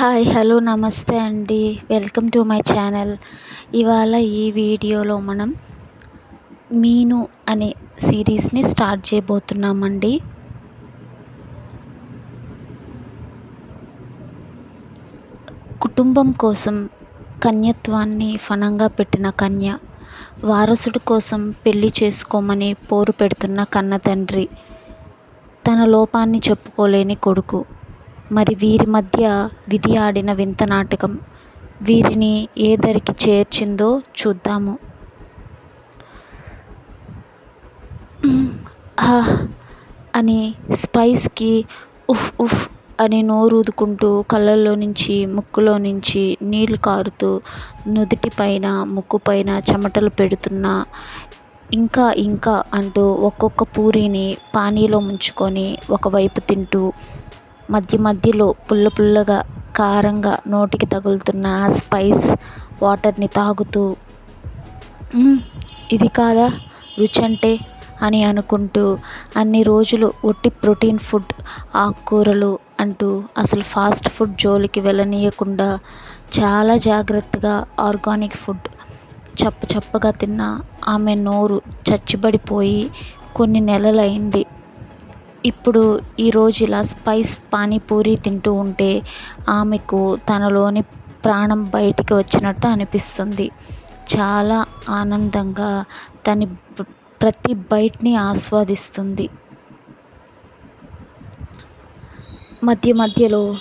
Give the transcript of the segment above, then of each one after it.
Hi hello నమస్తే అండి. Welcome to my channel. ఇవాళ ఈ వీడియోలో మనం మీను అనే సిరీస్ని స్టార్ట్ చేయబోతున్నామండి. కుటుంబం కోసం కన్యత్వాన్ని ఫణంగా పెట్టిన కన్య వారసుడి కోసం పెళ్ళి చేసుకోమని పోరు పెడుతున్న కన్న తండ్రి తన లోపాన్ని చెప్పుకోలేని కొడుకు. మరి వీరి మధ్య విధి ఆడిన వింత నాటకం. వీరిని ఏ దరికి చేర్చిందో చూద్దాము. అని స్పైస్కి ఉఫ్ ఉఫ్ అని నోరుదుకుంటూ కళ్ళల్లో నుంచి ముక్కులో నుంచి నీళ్ళు కారుతూ నుదుటి పైన ముక్కు పైన చెమటలు పెడుతున్న ఇంకా ఇంకా అంటూ ఒక్కొక్క పూరీని పానీలో ముంచుకొని ఒకవైపు తింటూ మధ్య మధ్యలో పుల్ల పుల్లగా కారంగా నోటికి తగులుతున్న ఆ స్పైస్ వాటర్ని తాగుతూ ఇది కాదా? రుచి అంటే అని అనుకుంటూ అన్ని రోజులు ఒట్టి ప్రోటీన్ ఫుడ్ ఆకుకూరలు అంటూ అసలు ఫాస్ట్ ఫుడ్ జోలికి వెళ్ళనీయకుండా చాలా జాగ్రత్తగా ఆర్గానిక్ ఫుడ్ చప్ప చప్పగా తిన్న ఆమె నోరు చచ్చిబడిపోయి కొన్ని నెలలైంది. ఇప్పుడు ఈరోజు ఇలా స్పైస్ పానీపూరి తింటూ ఉంటే ఆమెకు తనలోని ప్రాణం బయటికి వచ్చినట్టు అనిపిస్తుంది. చాలా ఆనందంగా తన ప్రతి బైట్ని ఆస్వాదిస్తుంది. మధ్య మధ్యలో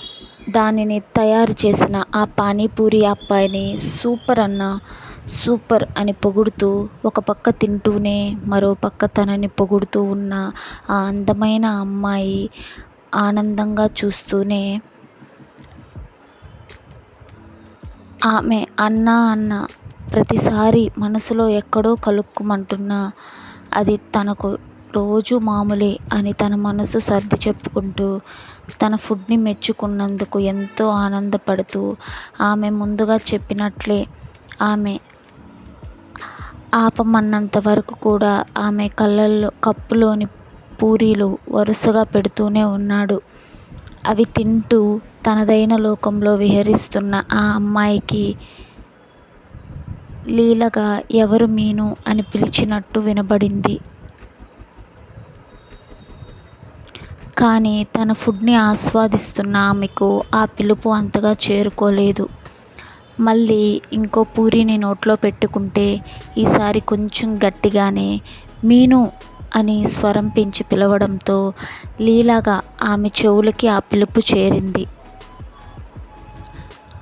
దానిని తయారు చేసిన ఆ పానీపూరి అబ్బాయిని సూపర్ అన్న సూపర్ అని పొగుడుతూ ఒక పక్క తింటూనే మరో పక్క తనని పొగుడుతూ ఉన్న ఆ అందమైన అమ్మాయి ఆనందంగా చూస్తూనే ఆమె అన్నా అన్న ప్రతిసారి మనసులో ఎక్కడో కలుక్కుమంటున్నా అది తనకు రోజు మామూలే అని తన మనసు సర్ది చెప్పుకుంటూ తన ఫుడ్ని మెచ్చుకున్నందుకు ఎంతో ఆనందపడుతూ ఆమె ముందుగా చెప్పినట్లే ఆమె ఆపమన్నంత వరకు కూడా ఆమె కళ్ళల్లో కప్పులోని పూరీలు వరుసగా పెడుతూనే ఉన్నాడు. అవి తింటూ తనదైన లోకంలో విహరిస్తున్న ఆ అమ్మాయికి లీలగా ఎవరు మీను అని పిలిచినట్టు వినబడింది. కానీ తన ఫుడ్ని ఆస్వాదిస్తున్న ఆమెకు ఆ పిలుపు అంతగా చేరుకోలేదు. మళ్ళీ ఇంకో పూరీని నోట్లో పెట్టుకుంటే ఈసారి కొంచెం గట్టిగానే మీను అని స్వరం పెంచి పిలవడంతో లీలాగా ఆమె చెవులకి ఆ పిలుపు చేరింది.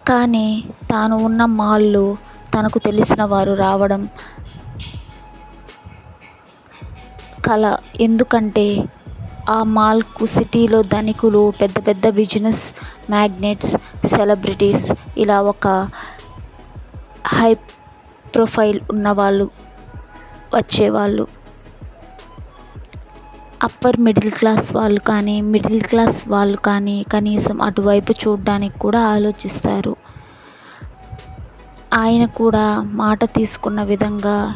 కానీ తాను ఉన్న మాల్లో తనకు తెలిసిన వారు రావడం కల. ఎందుకంటే ఆ మాల్కు సిటీలో ధనికులు పెద్ద పెద్ద బిజినెస్ మ్యాగ్నెట్స్ సెలబ్రిటీస్ ఇలా ఒక హై ప్రొఫైల్ ఉన్నవాళ్ళు వచ్చేవాళ్ళు. అప్పర్ మిడిల్ క్లాస్ వాళ్ళు కానీ మిడిల్ క్లాస్ వాళ్ళు కానీ కనీసం అటువైపు చూడడానికి కూడా ఆలోచిస్తారు. ఆయన కూడా మాట తీసుకున్న విధంగా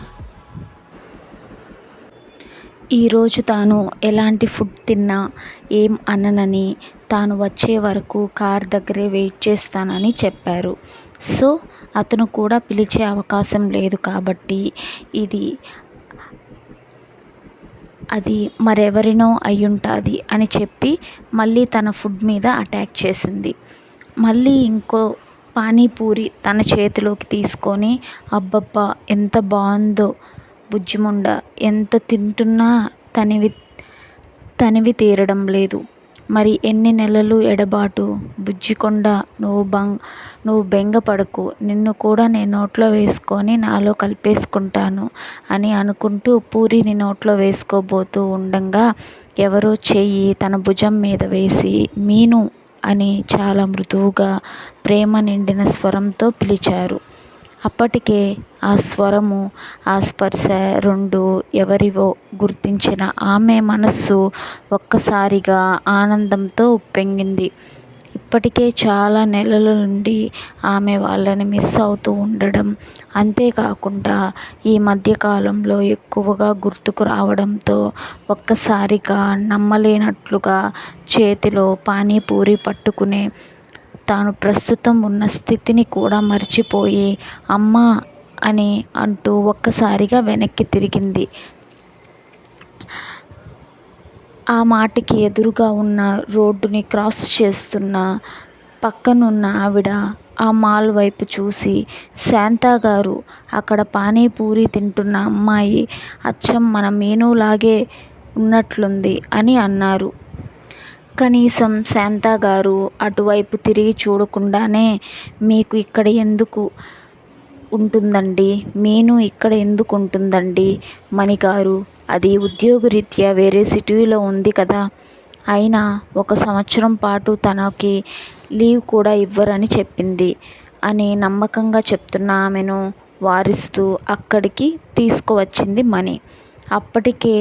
ఈరోజు తాను ఎలాంటి ఫుడ్ తిన్నా ఏం అననని తాను వచ్చే వరకు కార్ దగ్గరే వెయిట్ చేస్తానని చెప్పారు. సో అతను కూడా పిలిచే అవకాశం లేదు కాబట్టి ఇది అది మరెవరినో అయ్యుంటుంది అని చెప్పి మళ్ళీ తన ఫుడ్ మీద అటాక్ చేసింది. మళ్ళీ ఇంకో పానీపూరి తన చేతిలోకి తీసుకొని అబ్బబ్బా ఎంత బాగుందో బుజ్జిముండ. ఎంత తింటున్నా తనివి తనివి తీరడం లేదు. మరి ఎన్ని నెలలు ఎడబాటు? బుజ్జికొండ నువ్వు బంగ్ నువ్వు బెంగపడకు నిన్ను కూడా నేను నోట్లో వేసుకొని నాలో కలిపేసుకుంటాను అని అనుకుంటూ పూరిని నోట్లో వేసుకోబోతూ ఉండంగా ఎవరో చెయ్యి తన భుజం మీద వేసి మీను అని చాలా మృదువుగా ప్రేమ నిండిన స్వరంతో పిలిచారు. అప్పటికే ఆ స్వరము ఆ స్పర్శ రెండు ఎవరివో గుర్తించిన ఆమె మనస్సు ఒక్కసారిగా ఆనందంతో ఉప్పొంగింది. ఇప్పటికే చాలా నెలల నుండి ఆమె వాళ్ళని మిస్ అవుతూ ఉండడం అంతేకాకుండా ఈ మధ్యకాలంలో ఎక్కువగా గుర్తుకు రావడంతో ఒక్కసారిగా నమ్మలేనట్లుగా చేతిలో పానీపూరి పట్టుకునే తాను ప్రస్తుతం ఉన్న స్థితిని కూడా మర్చిపోయి అమ్మా అని అంటూ ఒక్కసారిగా వెనక్కి తిరిగింది. ఆ మాటకి ఎదురుగా ఉన్న రోడ్డుని క్రాస్ చేస్తున్న పక్కనున్న ఆవిడ ఆ మాల్ వైపు చూసి శాంతా గారు అక్కడ పానీపూరి తింటున్న అమ్మాయి అచ్చం మన మీనులాగే ఉన్నట్లుంది అని అన్నారు. కనీసం శాంతా గారు అటువైపు తిరిగి చూడకుండానే మీకు ఇక్కడ ఎందుకు ఉంటుందండి? మీను ఇక్కడ ఎందుకు ఉంటుందండి? మణిగారు అది ఉద్యోగరీత్యా వేరే సిటీలో ఉంది కదా. అయినా ఒక సంవత్సరం పాటు తనకి లీవ్ కూడా ఇవ్వరని చెప్పింది అని నమ్మకంగా చెప్తున్న ఆమెను వారిస్తూ అక్కడికి తీసుకువచ్చింది మణి. అప్పటికే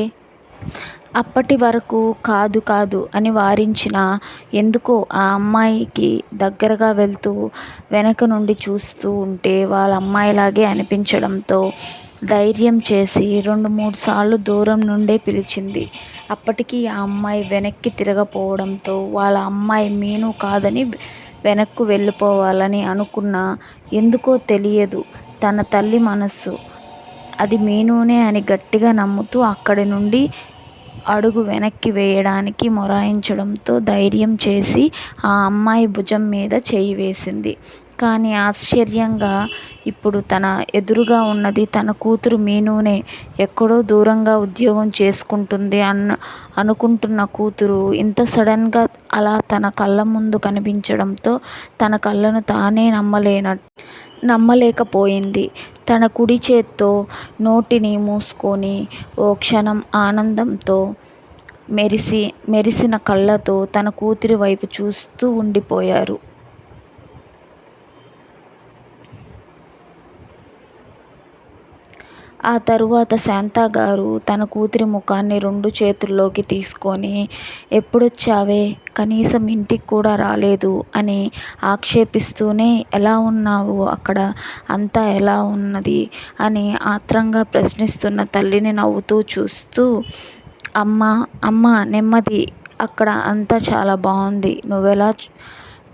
అప్పటి వరకు కాదు కాదు అని వారించిన ఎందుకో ఆ అమ్మాయికి దగ్గరగా వెళ్తూ వెనక నుండి చూస్తూ ఉంటే వాళ్ళ అమ్మాయిలాగే అనిపించడంతో ధైర్యం చేసి రెండు మూడు సార్లు దూరం నుండే పిలిచింది. అప్పటికి ఆ అమ్మాయి వెనక్కి తిరగపోవడంతో వాళ్ళ అమ్మాయి మీను కాదని వెనక్కు వెళ్ళిపోవాలని అనుకున్నా. ఎందుకో తెలియదు తన తల్లి మనస్సు అది మీనునే అని గట్టిగా నమ్ముతూ అక్కడి నుండి అడుగు వెనక్కి వేయడానికి మొరాయించడంతో ధైర్యం చేసి ఆ అమ్మాయి భుజం మీద చేయి వేసింది. కానీ ఆశ్చర్యంగా ఇప్పుడు తన ఎదురుగా ఉన్నది తన కూతురు మీనూనే ఎక్కడో దూరంగా ఉద్యోగం చేసుకుంటుంది అన్న అనుకుంటున్న కూతురు ఇంత సడన్గా అలా తన కళ్ళ ముందు కనిపించడంతో తన కళ్ళను తానే నమ్మలేన నమ్మలేకపోయింది. తన కుడి చేత్తో నోటిని మూసుకొని ఓ క్షణం ఆనందంతో మెరిసి మెరిసిన కళ్ళతో తన కూతురి వైపు చూస్తూ ఉండిపోయారు. ఆ తరువాత శాంతా గారు తన కూతురి ముఖాన్ని రెండు చేతుల్లోకి తీసుకొని ఎప్పుడొచ్చావే? కనీసం ఇంటికి కూడా రాలేదు అని ఆక్షేపిస్తూనే ఎలా ఉన్నావు? అక్కడ అంతా ఎలా ఉన్నది? అని ఆత్రంగా ప్రశ్నిస్తున్న తల్లిని నవ్వుతూ చూస్తూ అమ్మ అమ్మ నెమ్మది. అక్కడ అంతా చాలా బాగుంది నువ్వెలా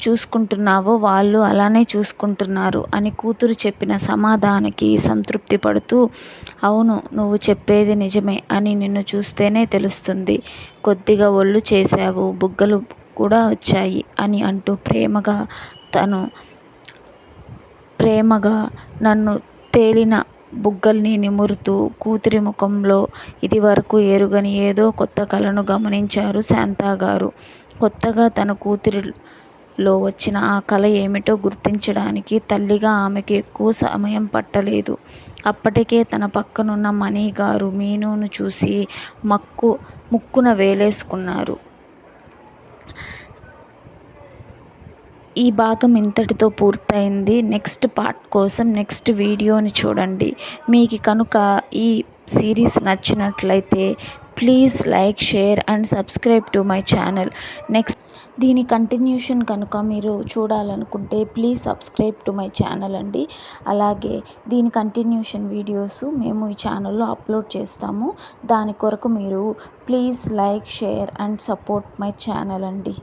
చూసుకుంటున్నావో వాళ్ళు అలానే చూసుకుంటున్నారు అని కూతురు చెప్పిన సమాధానానికి సంతృప్తి పడుతూ అవును నువ్వు చెప్పేది నిజమే అని నిన్ను చూస్తేనే తెలుస్తుంది. కొద్దిగా ఒళ్ళు చేశావు బుగ్గలు కూడా వచ్చాయి అని అంటూ ప్రేమగా తను ప్రేమగా నన్ను తేలిన బుగ్గల్ని నిమురుతూ కూతురి ముఖంలో ఇదివరకు ఎరుగని ఏదో కొత్త కళను గమనించారు శాంతా గారు కొత్తగా తన లో వచ్చిన ఆ కళ ఏమిటో గుర్తించడానికి తల్లిగా ఆమెకు ఎక్కువ సమయం పట్టలేదు. అప్పటికే తన పక్కనున్న మణి గారు మీనును చూసి మక్కు ముక్కున వేలేసుకున్నారు. ఈ భాగం ఇంతటితో పూర్తయింది. నెక్స్ట్ పార్ట్ కోసం నెక్స్ట్ వీడియోని చూడండి. మీకు కనుక ఈ సిరీస్ నచ్చినట్లయితే please like share and subscribe to my channel. Next దీని కంటిన్యూషన్ కనుక మీరు చూడాలనుకుంటే please subscribe to my channel అండి. అలాగే దీని కంటిన్యూషన్ వీడియోస్ మేము ఈ ఛానల్లో అప్లోడ్ చేస్తాము. దాని కొరకు మీరు please like share and support my channel అండి.